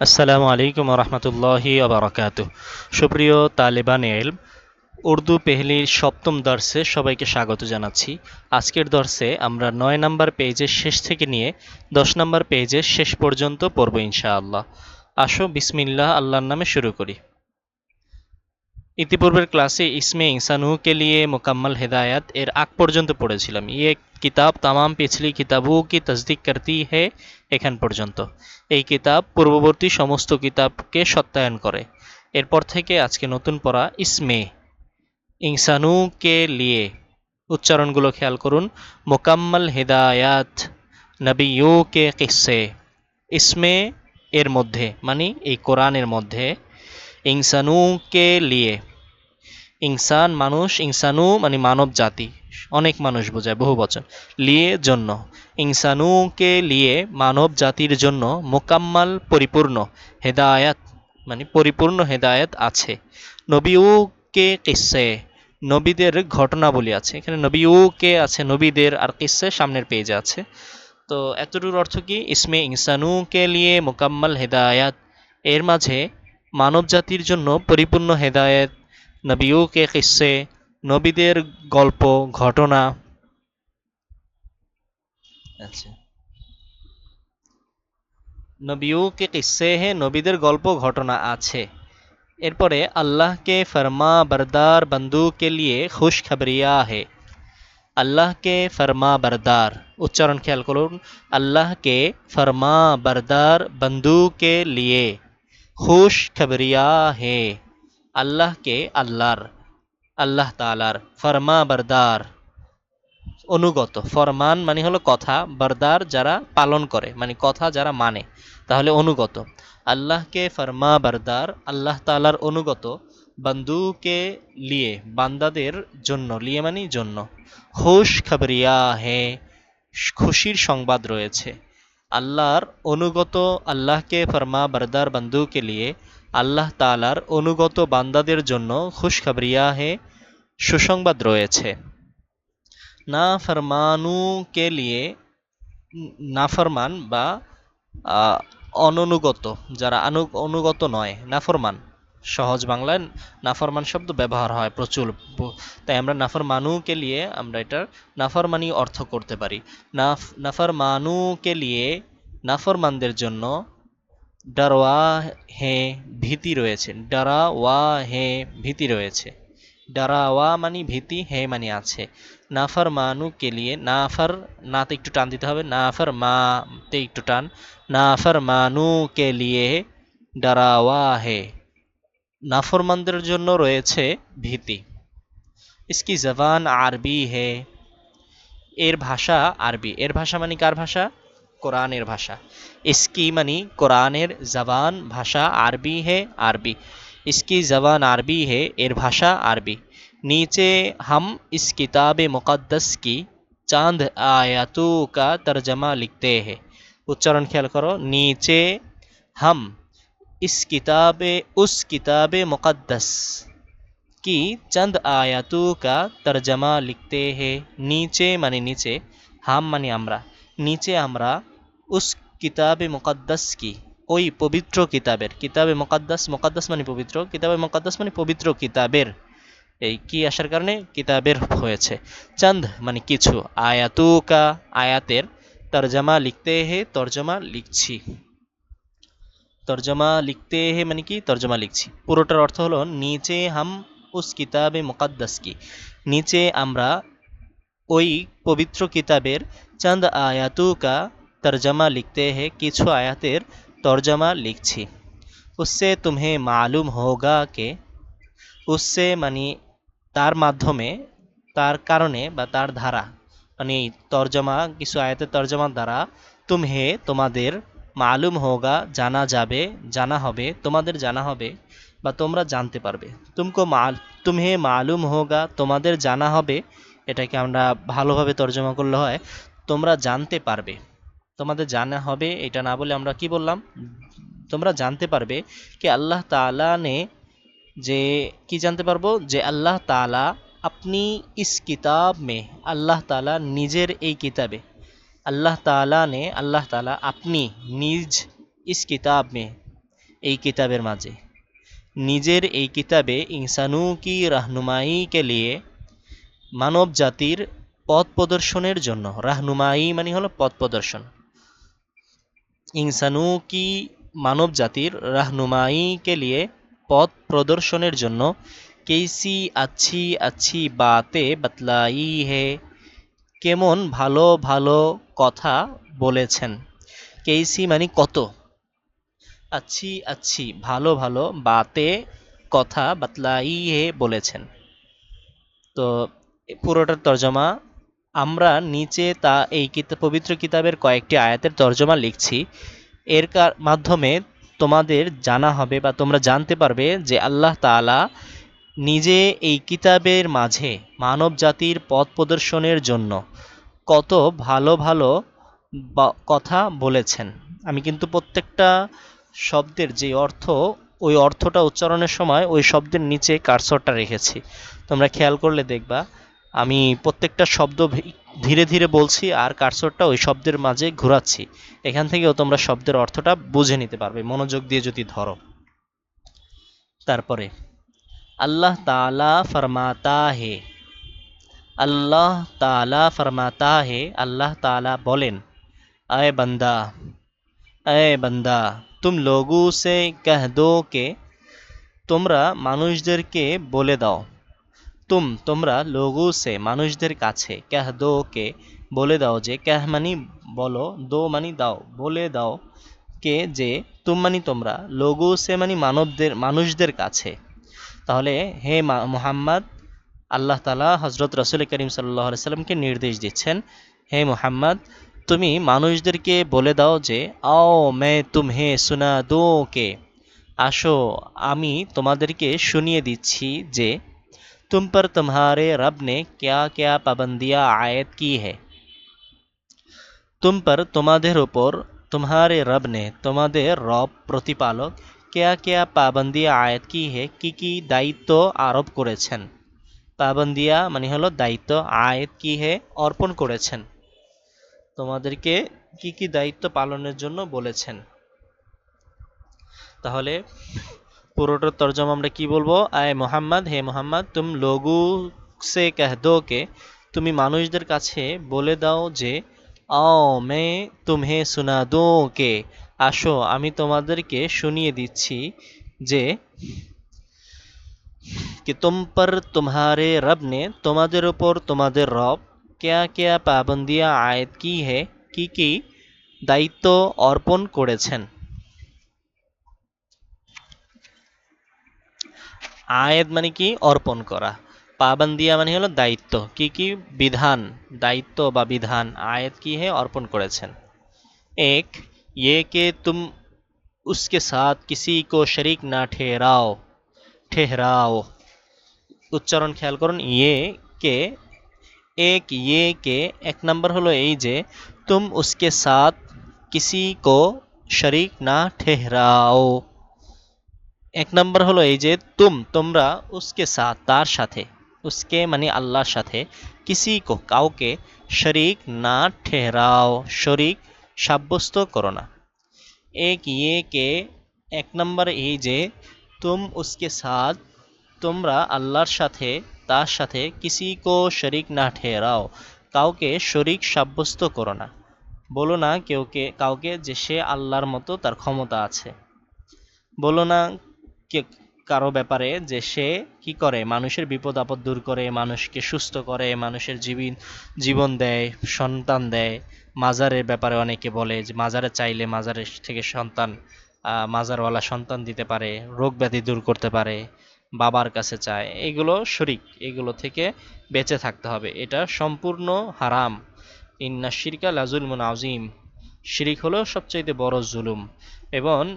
আসসালামু আলাইকুম রহমতুল্লাহি আবরাকাত সুপ্রিয় তালেবান এল উর্দু পেহলির সপ্তম দর্শে সবাইকে স্বাগত জানাচ্ছি। আজকের দর্শে আমরা নয় নম্বর পেজের শেষ থেকে নিয়ে দশ নম্বর পেজের শেষ পর্যন্ত পড়ব ইনশাআল্লাহ। আসো, বিসমিল্লাহ, আল্লাহর নামে শুরু করি। ইতিপূর্বের ক্লাসে ইসমে ইনসানু কে লিয়ে মোকাম্মল হেদায়ত এর আগ পর্যন্ত পড়েছিলাম। ইয়ে কিতাব তামাম পিছলি কিতাবু কি তসদিক করতি হে এখান পর্যন্ত। এই কিতাব পূর্ববর্তী সমস্ত কিতাবকে সত্যায়ন করে। এরপর থেকে আজকে নতুন পড়া ইসমে ইনসানু কে লিয়ে। উচ্চারণগুলো খেয়াল করুন। মোকাম্মল হেদায়াত নবিউ কে কিসে? ইসমে এর মধ্যে মানে এই কোরআনের মধ্যে ইনসানু কে লিয়ে। ইনসান মানুষ, ইনসানু মানে মানব জাতি। অনেক মানুষ বোঝায় বহু বচন। লিয়ে জন্য। ইনসানু কে লিয়ে মানব জাতির জন্য মোকাম্মাল পরিপূর্ণ হেদায়াত মানে পরিপূর্ণ হেদায়াত আছে। নবীউ কে কিসে, নবীদের ঘটনাবলী আছে। এখানে নবীউ কে আছে, নবীদের আর কিসে সামনের পেজে আছে। তো এতটুকুর অর্থ কি? ইসমে ইনসানু কে লিয়ে মোকাম্মল হেদায়াত। এর মাঝে মানব জাতির জন্য পরিপূর্ণ হেদায়েত, নবীও কে কিসে, নবীদের গল্প, ঘটনা। আচ্ছা। নবীও কে কিসে হে, নবীদের গল্প, ঘটনা আছে। এরপরে আল্লাহকে ফরমা, বরদার বন্ধু কে লিয়ে খুশ খবরিয়া হে। আল্লাহকে ফরমা, বরদার। উচ্চারণ খেয়াল করুন। আল্লাহকে ফরমা, বরদার বন্ধু কে লিয়ে। খুশ খবরিয়া হে। আল্লাহকে আল্লাহর, আল্লাহ তালার ফরমা বরদার। অনুগত, ফরমান মানে হলো কথা, বরদার যারা পালন করে মানে কথা যারা মানে। তাহলে অনুগত, আল্লাহকে ফরমা বরদার, আল্লাহ তালার অনুগত বন্ধুকে লিয়ে, বান্দাদের জন্য, লিয়ে মানে জন্য। খুশ খবরিয়া হে। খুশির সংবাদ রয়েছে। আল্লাহর অনুগত আল্লাহকে ফরমা বরদার বন্ধুকে লিয়ে আল্লাহ তালার অনুগত বান্দাদের জন্য খুশখবরিয়াহে সুসংবাদ রয়েছে। না ফরমানু কে লিয়ে নাফরমান বা অননুগত, যারা অনুগত নয় নাফরমান সহজ বাংলায় নাফরমান শব্দ ব্যবহার হয় প্রচুর। তাই আমরা নাফর মানুকে লিয়ে আমরা এটার নাফরমানি অর্থ করতে পারি। নাফ নাফর মানুকে লিয়ে নাফরমানদের জন্য ডারওয়া হে ভীতি রয়েছে। ডারা ওয়া হে ভীতি রয়েছে। ডারা ওয়া মানি ভীতি, হে মানি আছে। নাফার মানু কে লিয়ে নাফার নাতে একটু টান দিতে হবে। নাফার মা তে একটু টান। নাফার মানু কে লিয়ে ডারা ওয়া হে নাফরমানদের জন্য রয়েছে ভীতি ইসকি জবান আরবি হে এর ভাষা আরবি এর ভাষা মানে কার ভাষা কোরআনের ভাষা इसकी मनी কোরআনের জবান ভাষা আরবি হে আরবি इसकी जबान আরবি है এর ভাষা আরবি नीचे हम इस किताब मुक़द्दस की चांद आयतों का तर्जमा लिखते हैं उच्चारण ख्याल करो नीचे हम इस किताब उस किताब मुक़द्दस की चंद आयतों का तर्जमा लिखते हैं नीचे माने नीचे हम माने আমরা নিচে আমরা উস কিতাবে মোকাদ্দাস কি ওই পবিত্র কিতাবের কিতাবে মোকাদ্দাস মোকাদ্দাস মানে পবিত্র কিতাবে মোকাদ্দাস মানে পবিত্র কিতাবের এই কি আসার কারণে কিতাবের হয়েছে চাঁদ মানে কিছু আয়াতুকা আয়াতের তর্জমা লিখতে হে তর্জমা লিখছি তর্জমা লিখতে হে মানে কি? তর্জমা লিখছি। পুরোটার অর্থ হলো, নিচে হাম উস কিতাবে মোকাদ্দাস কি? নিচে আমরা ওই পবিত্র কিতাবের চাঁদ আয়াতুকা তর্জমা লিখতে হে, কিছু আয়াতের তর্জমা লিখছি। উসে তুমহে মালুম হোগা কে? উসে মানে তার মাধ্যমে, তার কারণে বা তার ধারা মানে তর্জমা, কিছু আয়াতের তর্জমার দ্বারা, তুমহে তোমাদের মালুম হোগা, জানা যাবে, জানা হবে, তোমাদের জানা হবে বা তোমরা জানতে পারবে। তুমকো মাল, তুমহে মালুম হোগা, তোমাদের জানা হবে, এটাকে আমরা ভালোভাবে তর্জমা করলে হয়, তোমরা জানতে পারবে। তোমাদের জানা হবে, এটা না বলে আমরা কি বললাম? তোমরা জানতে পারবে কি আল্লাহ তালা নে যে, কি জানতে পারব? যে আল্লাহ তালা আপনি ইস কিতাব মে, আল্লাহ তালা নিজের এই কিতাবে আল্লাহ তালা নে, আল্লাহ তালা আপনি নিজ ইস কিতাব মে এই কিতাবের মাঝে। নিজের এই কিতাবে ইনসানু কি রাহনুমাই কে লিয়ে মানব জাতির পথ প্রদর্শনের জন্য, রাহনুমাই মানে হলো পথ প্রদর্শন। ইনসানু কি মানব জাতির রাহনুমাই কে লিয়ে পথ প্রদর্শনের জন্য কেসি আচ্ছি আচ্ছি বাতে বতলাই হে, কেমন ভালো ভালো কথা বলেছেন। কেসি মানে কত? আচ্ছি আচ্ছি, ভালো ভালো, বাতে কথা বাতলাই হে বলেছেন। তো পুরোটার তর্জমা, আমরা নিচে তা এই পবিত্র কিতাবের কয়েকটি আয়াতের তর্জমা লিখছি। এর মাধ্যমে তোমাদের জানা হবে বা তোমরা জানতে পারবে যে আল্লাহ তাআলা নিজে এই কিতাবের মাঝে মানব জাতির পথ প্রদর্শনের জন্য কত ভালো ভালো কথা বলেছেন। আমি কিন্তু প্রত্যেকটা শব্দের যে অর্থ, ওই অর্থটা উচ্চারণের সময় ওই শব্দের নিচে কারসরটা রেখেছি। তোমরা খেয়াল করলে দেখবা, আমি প্রত্যেকটা শব্দ ধীরে ধীরে বলছি আর কারসরটা ওই শব্দের মাঝে ঘোরাচ্ছি। এখান থেকেও তোমরা শব্দের অর্থটা বুঝে নিতে পারবে, মনোযোগ দিয়ে যদি ধরো। তারপরে, আল্লাহ তালা ফরমাতা হে। আল্লাহ তালা ফরমাতা হে, আল্লাহ তালা বলেন, আয় বন্দা আয় বন্দা, তুম লোগু সে কহ দো কে, তোমরা মানুষদেরকে বলে দাও। তুম তোমরা লোগু সে মানুষদের কাছে কহ দো কে বলে দাও যে, কহ মানি বলো, দো মানি দাও, বলে দাও কে যে, তুম মানি তোমরা, লোগু সে মানি মানবদের, মানুষদের কাছে। তাহলে হে মুহাম্মদ আল্লাহ তালা হজরত রসুল করিম সাল্লাহ সাল্লামকে নির্দেশ দিচ্ছেন, হে মোহাম্মদ, তুমি মানুষদেরকে বলে দাও যে, আও মে তুম হে সুনা দো কে। আসো, আমি তোমাদেরকে শুনিয়ে দিচ্ছি যে, তুম পর তোমারে রব নে ক্যা ক্যা পাবন্দিয়া আয়াত কি হে। তুম পর তোমাদের ওপর তোমারে রব নে, তোমাদের রব প্রতিপালক ক্যা ক্যা পাবন্দিয়া আয়াত কি হে, কি কি দায়িত্ব আরোপ করেছেন। পাবন্দিয়া মানে হলো দায়িত্ব আয়াত কি হে অর্পণ করেছেন। তোমাদেরকে কি কি দায়িত্ব পালনের জন্য বলেছেন? তাহলে পুরোটার তর্জমা আমরা কি বলব? আয় মোহাম্মদ, হে মোহাম্মদ, তুম লোগু সে কহ দো কে, তুমি মানুষদের কাছে বলে দাও যে, আও মে তুমহে সুনা দো কে, আসো আমি তোমাদেরকে শুনিয়ে দিচ্ছি যে कि तुम पर तुम्हारे रब ने তোমাদের উপর তোমাদের রব কেয়া কেয়া পাবন্দিয়া আয়াত কি হে কি কি দায়িত্ব অর্পণ করেছেন আয়াত মানে কি অর্পণ করা পাবন্দিয়া মানে হলো দায়িত্ব কি কি বিধান দায়িত্ব বা বিধান আয়াত কি হে অর্পণ করেছেন एक ये कि तुम उसके साथ किसी को शरीक ना ठहराओ ठहराओ উচ্চারণ খেয়াল করুন ইয়ে কে এক ইয়ে কে এক নম্বর হলো এই যে তুম উসকে সাথ কিসি কো শরিক না ঠেহরাও এক নম্বর হলো এই যে তুম তোমরা উসকে সাথ তার সাথে উসকে মানে আল্লাহর সাথে কিসি কো কাউকে শরিক না ঠেহরাও শরিক সাব্যস্ত করো না এক ইয়ে কে এক নম্বর এই যে তুম উসকে সাথ তোমরা আল্লাহর সাথে তার সাথে কিসি কো শরিক না ঠেরাও কাউকে শরিক সাব্যস্ত করো না বলো না কেউকে কাউকে যে সে আল্লাহর মতো তার ক্ষমতা আছে বলো না কারও ব্যাপারে যে সে কি করে মানুষের বিপদ আপদ দূর করে মানুষকে সুস্থ করে মানুষের জীবন জীবন দেয় সন্তান দেয় মাজারের ব্যাপারে অনেকে বলে যে মাজারে চাইলে মাজারের থেকে সন্তান মাজারওয়ালা সন্তান দিতে পারে, রোগ ব্যাধি দূর করতে পারে, বাবার কাছে চায়, এগুলো শরিক, এগুলো থেকে বেঁচে থাকতে হবে। এটা সম্পূর্ণ হারাম। ইন্না শিরকা লাজুলমুন আজিম শিরিক হলো সবচাইতে বড় জুলুম। এবং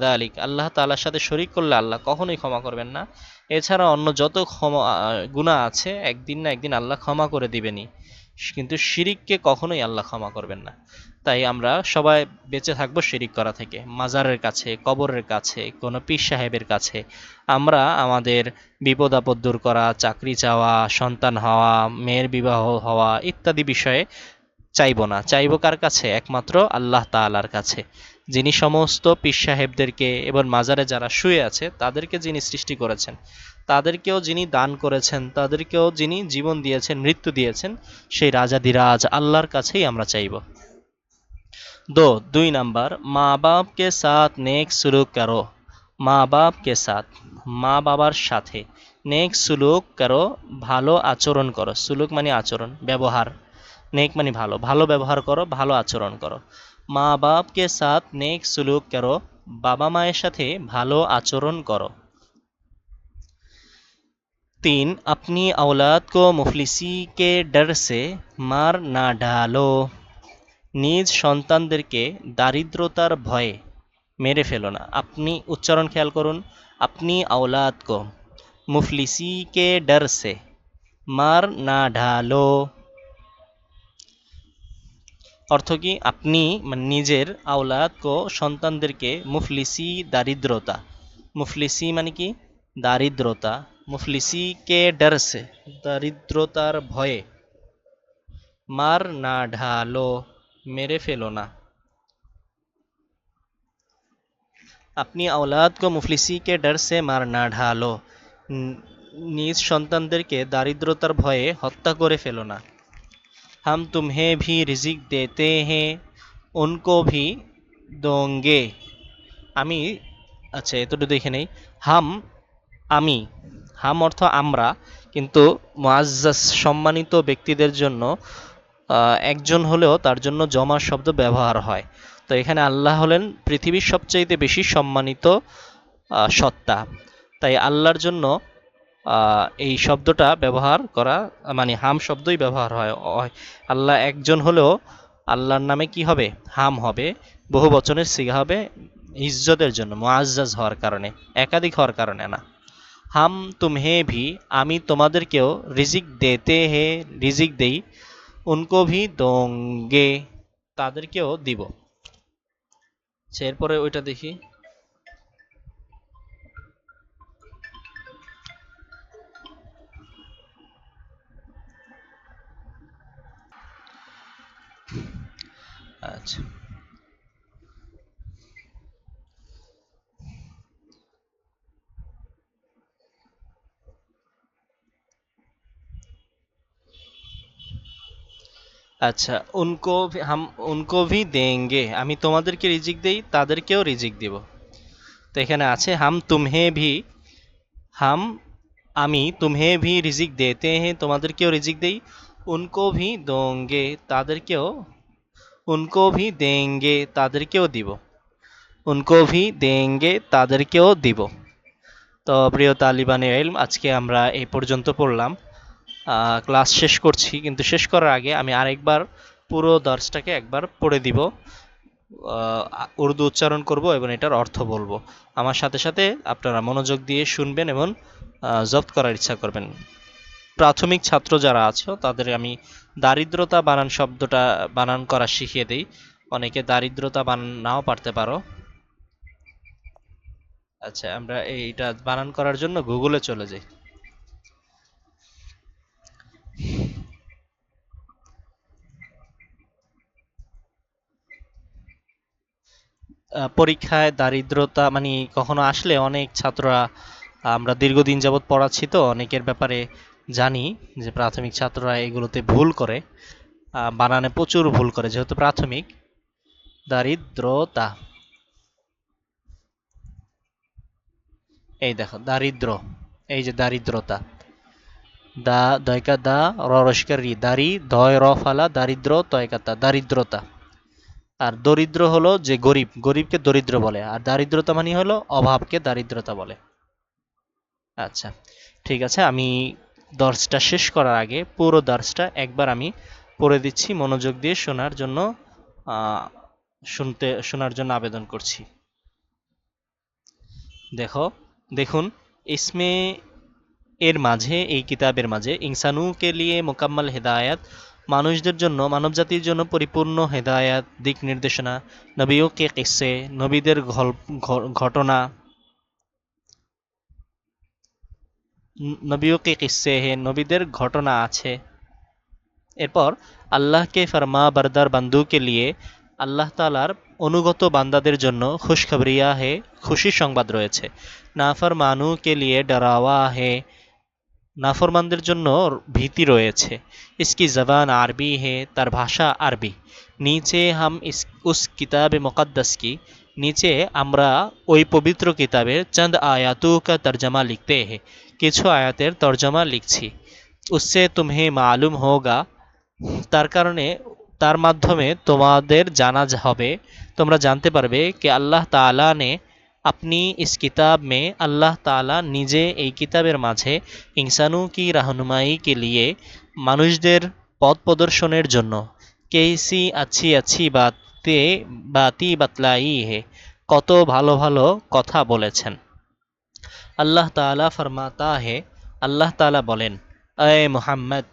যালিক। আল্লাহ তাআলার সাথে শরিক করলে আল্লাহ কখনোই ক্ষমা করবেন না। এছাড়া অন্য যত ক্ষমা গুনাহ আছে, একদিন না একদিন আল্লাহ ক্ষমা করে দিবেনই। কিন্তু শিরিককে কখনোই আল্লাহ ক্ষমা করবেন না। তাই আমরা সবাই বেঁচে থাকব শিরিক করা থেকে, মাজারের কাছে, কবরের কাছে, কোনো পীর সাহেবের কাছে। আমরা আমাদের বিপদ আপদ দূর করা, চাকরি চাওয়া, সন্তান হওয়া, মেয়ের বিবাহ হওয়া ইত্যাদি বিষয়ে চাইব না। চাইব কার কাছে? একমাত্র আল্লাহ তাআলার কাছে। যিনি সমস্ত পীর সাহেবদেরকে এবং মাজারে যারা শুয়ে আছে, তাদেরকে যিনি সৃষ্টি করেছেন, তাদেরকেও যিনি দান করেছেন, তাদেরকেও যিনি জীবন দিয়েছেন, মৃত্যু দিয়েছেন, সেই রাজাধিরাজ আল্লাহর কাছেই আমরা চাইব। दो দুই নাম্বার মা বাপকে সাথ নেক সুলুক করো মা বাপকে সাথ মা বাবার সাথে নেক সুলুক করো ভালো আচরণ করো সুলুক মানে আচরণ ব্যবহার নেক মানে ভালো ভালো ব্যবহার করো ভালো আচরণ করো মা বাপকে সাথ নেক সুলুক করো বাবা মায়ের সাথে ভালো আচরণ করো तीन अपनी औलाद को मुफलिसी के डर से मार ना डालो নিজ সন্তানদেরকে দারিদ্রতার ভয়ে মেরে ফেলো না। আপনি উচ্চারণ খেয়াল করুন। আপনি আওলাদ কো। মুফলিসি কে ডর সে। মার না ঢালো। অর্থ কি? আপনি মানে নিজের আওলাদ কো সন্তানদেরকে মুফলিসি দারিদ্রতা। মুফলিসি মানে কি? দারিদ্রতা। মুফলিসি কে ডর সে। দারিদ্রতার ভয়ে। মার না ঢালো। মেরে ফেলো না আপনি औलाद को मुफलिसी के डर से मार না ঢালো ন- নিজ সন্তানদেরকে দারিদ্রতার ভয়ে হত্যা করে ফেলো না हम तुम्हें भी रिजिक देते हैं उनको भी दोंगे আমি আচ্ছা এতটুকু দেখে নেই হাম আমি হাম অর্থ আমরা কিন্তু মুআজ্জাজ সম্মানিত ব্যক্তিদের জন্য আহ, একজন হলেও তার জন্য জমা শব্দ ব্যবহার হয়। তো এখানে আল্লাহ হলেন পৃথিবীর সবচাইতে বেশি সম্মানিত সত্তা। তাই আল্লাহর জন্য এই শব্দটা ব্যবহার করা মানে হাম শব্দই ব্যবহার হয় আল্লাহ একজন হলেও আল্লাহর নামে কি হবে? হাম হবে, বহু বচনের সিগা হবে, ইজ্জতের জন্য, মুআজ্জাজ হওয়ার কারণে, একাধিক হওয়ার কারণে না। হাম তুমহে ভি, আমি তোমাদেরকেও রিজিক দেতে হে, রিজিক দেই উনকো ভি দোঙ্গে তাদেরকেও দিব আচ্ছা, এরপরে ওইটা দেখি আচ্ছা আচ্ছা উনকো হাম উনকো ভি দেঙ্গে। আমি তোমাদেরকে রিজিক দেই, তাদেরকেও রিজিক দিব। তো এখানে আছে, হাম তুমহে ভি, হাম আমি তুমহে ভি রিজিক দেতে হ্যাঁ তোমাদেরকেও রিজিক দেই। উনকো ভি দোঙ্গে, তাদেরকেও, উনকো ভি দেঙ্গে, তাদেরকেও দিব। উনকো ভি দেঙ্গে, তাদেরকেও দিব। তো প্রিয় তালিবানে এলম, আজকে আমরা এই পর্যন্ত পড়লাম। ক্লাস শেষ করছি, কিন্তু শেষ করার আগে আমি আরেকবার পুরো দর্শটাকে একবার পড়ে দিব। উর্দু উচ্চারণ করব এবং এটার অর্থ বলব। আমার সাথে সাথে আপনারা মনোযোগ দিয়ে শুনবেন এবং জব্দ করার ইচ্ছা করবেন। প্রাথমিক ছাত্র যারা আছো, তাদের আমি দারিদ্রতা বানান শব্দটা বানান করা শিখিয়ে দেই। অনেকে দারিদ্রতা বানান নাও পারতে পারো। আচ্ছা আমরা এইটা বানান করার জন্য গুগলে চলে যাই। পরীক্ষায় দারিদ্রতা মানে কখনো আসলে অনেক ছাত্ররা, আমরা দীর্ঘদিন যাবৎ পড়াচ্ছি তো, অনেকের ব্যাপারে জানি যে প্রাথমিক ছাত্ররা এগুলোতে ভুল করে। বানানে প্রচুর ভুল করে, যেহেতু প্রাথমিক। দারিদ্রতা। এই দেখো, দারিদ্র। এই যে দারিদ্রতা। দা, দয়কা দা ররস্কার রি দারি, দয়, র ফালা দারিদ্র তয়কাতা দারিদ্রতা। আর দরিদ্র হলো যে গরিব, গরিবকে দরিদ্র বলে। আর দারিদ্রতা মানে হলো অভাবকে দারিদ্রতা বলে। আচ্ছা ঠিক আছে, আমি দর্শটা শেষ করার আগে পুরো দর্শটা একবার আমি পড়ে দিচ্ছি, মনোযোগ দিয়ে শোনার জন্য শুনতে, শোনার জন্য আবেদন করছি। দেখো, দেখুন, ইসমে এর মাঝে, এই কিতাবের মাঝে ইনসানু কে লিয়ে মোকাম্মল হেদায়াত মানুষদের জন্য, মানবজাতির জন্য পরিপূর্ণ হেদায়াত, দিক নির্দেশনা, নবীও কে কিসে, নবীদের ঘটনা। নবীও কে কিসে হে, নবীদের ঘটনা আছে। এরপর, আল্লাহকে ফরমা বরদার বান্দু কে লিয়ে, আল্লাহ তালার অনুগত বান্দাদের জন্য খুশখবরিয়া হে খুশির সংবাদ রয়েছে। নাফর মানু কে লিয়ে ডরাওয়া হে। নাফরমানদের জন্য ভীতি রয়েছে। ইসকি জবান আরবি হে, তার ভাষা আরবি। নিচে হাম ইস, উস কিতাবে মুকদ্দাস কি, নিচে আমরা ওই পবিত্র কিতাবের চন্দ আয়াতু কা তর্জমা লিখতে হে, কিছু আয়াতের তর্জমা লিখছি। উসসে তুমহে মালুম হোগা, তার কারণে, তার মাধ্যমে তোমাদের জানা হবে। তোমরা জানতে পারবে कि আল্লাহ তাআলা ने अपनी इस किताब में আল্লাহ তাআলা নিজে এই কিতাবের মাঝে ইনসানু কি রাহনুমাই কে লিয়ে মানুষদের পথ প্রদর্শনের জন্য কেসি আচ্ছি আচ্ছি বাতে বাতি বাতলাই হে কত ভালো ভালো কথা বলেছেন আল্লাহ তাআলা ফরমাতা হে আল্লাহ তাআলা বলেন এ মোহাম্মদ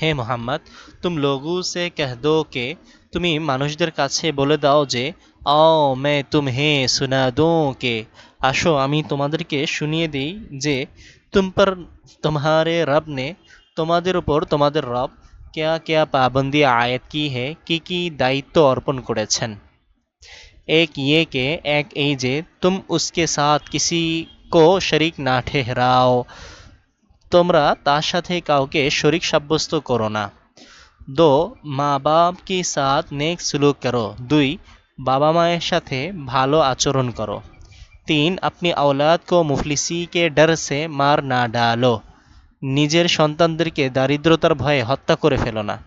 হে মোহাম্মদ তুম লোগু সে কহ দো কে তুমি মানুষদের কাছে বলে দাও যে, আও মে তুম হে সুনা দো কে। আসো, আমি তোমাদেরকে শুনিয়ে দিই যে, তুম পর তোমারে রব নে, তোমাদের উপর তোমাদের রব কেয়া কেয়া পাবন্দি আয়াত কি হে, কি কি দায়িত্ব অর্পণ করেছেন? এক ইয়ে কে, এক এই যে, তুম উসকে সাথ কিসি কো শরিক না ঠেহরাও। তোমরা তার সাথে কাউকে শরিক সাব্যস্ত করো না। দো, মা বাপ কি সাথ নেক সুলুক করো? দুই, বাবা মায়ের সাথে ভালো আচরণ করো। তিন, আপনি আওলাদ কো মুফলিসি কে ডর সে মার না ডালো। নিজের সন্তানদেরকে দারিদ্রতার ভয়ে হত্যা করে ফেলো না।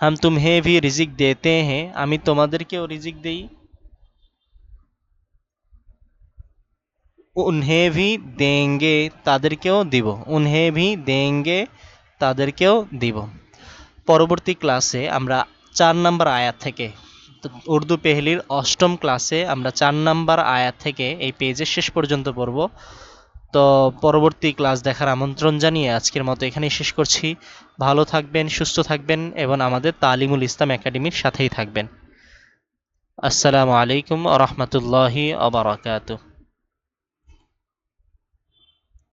হাম তুমহে ভি রিজিক দেতে হ্যাঁ আমি তোমাদেরকেও রিজিক দেই। উনহে ভি দেঙ্গে তাদেরকেও দিব। উনহে ভি দেঙ্গে তাদেরকেও দিব। পরবর্তী ক্লাসে আমরা চার নম্বর আয়াত থেকে উর্দু পেহলির অষ্টম ক্লাসে আমরা চার নম্বর আয়াত থেকে এই পেজের শেষ পর্যন্ত পড়ব। তো পরবর্তী ক্লাস দেখার আমন্ত্রণ জানিয়ে আজকের মতো এখানেই শেষ করছি। ভালো থাকবেন, সুস্থ থাকবেন এবং আমাদের তালিমুল ইসলাম একাডেমির সাথেই থাকবেন। আসসালামু আলাইকুম রহমতুল্লাহি আবরাকাতুহ